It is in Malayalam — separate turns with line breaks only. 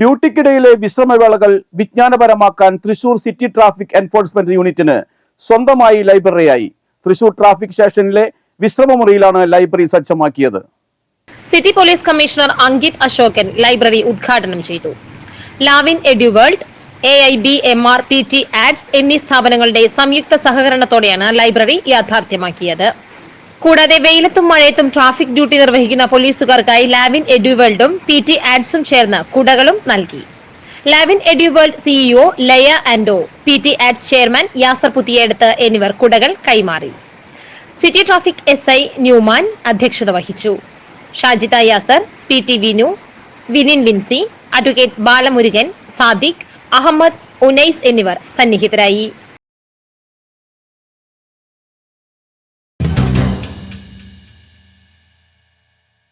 ഡ്യൂട്ടിക്കിടയിലെ വിശ്രമവേളകൾ വിജ്ഞാനപരമാക്കാൻ തൃശൂർ സിറ്റി ട്രാഫിക് എൻഫോഴ്സ്മെന്റ് യൂണിറ്റിന് സ്വന്തമായി ലൈബ്രറിയായി. തൃശൂർ ട്രാഫിക് സ്റ്റേഷനിലെ വിശ്രമമുറിയിലാണ് library സജ്ജമാക്കിയത്.
City police commissioner Ankit Ashokan library ഉദ്ഘാടനം ചെയ്തു. Lavin Eduworld A I B M R P T ads എന്നീ സ്ഥാപനങ്ങളുടെ സംയുക്ത സഹകരണത്തോടെയാണ് ലൈബ്രറി യാഥാർത്ഥ്യമാക്കിയത്. കൂടാതെ വെയിലത്തും മഴയത്തും ട്രാഫിക് ഡ്യൂട്ടി നിർവഹിക്കുന്ന പോലീസുകാർക്കായി ലാവിൻ എഡ്യൂവേൾഡും പി ടി ആഡ്സും ചേർന്ന് കുടകളും നൽകി. ലാവിൻ എഡ്യൂവേൾഡ് സിഇഒ ലയ ആൻഡോ P T ads chairman Yasar പുത്തിയെടുത്ത് എന്നിവർ കുടകൾ കൈമാറി. City traffic S I Newman അധ്യക്ഷത വഹിച്ചു. ഷാജിത യാസർ പി ടി വിനു വിനിൻ വിൻസി അഡ്വക്കേറ്റ് ബാലമുരുകൻ സാദിഖ് അഹമ്മദ് ഉനൈസ് എന്നിവർ സന്നിഹിതരായി.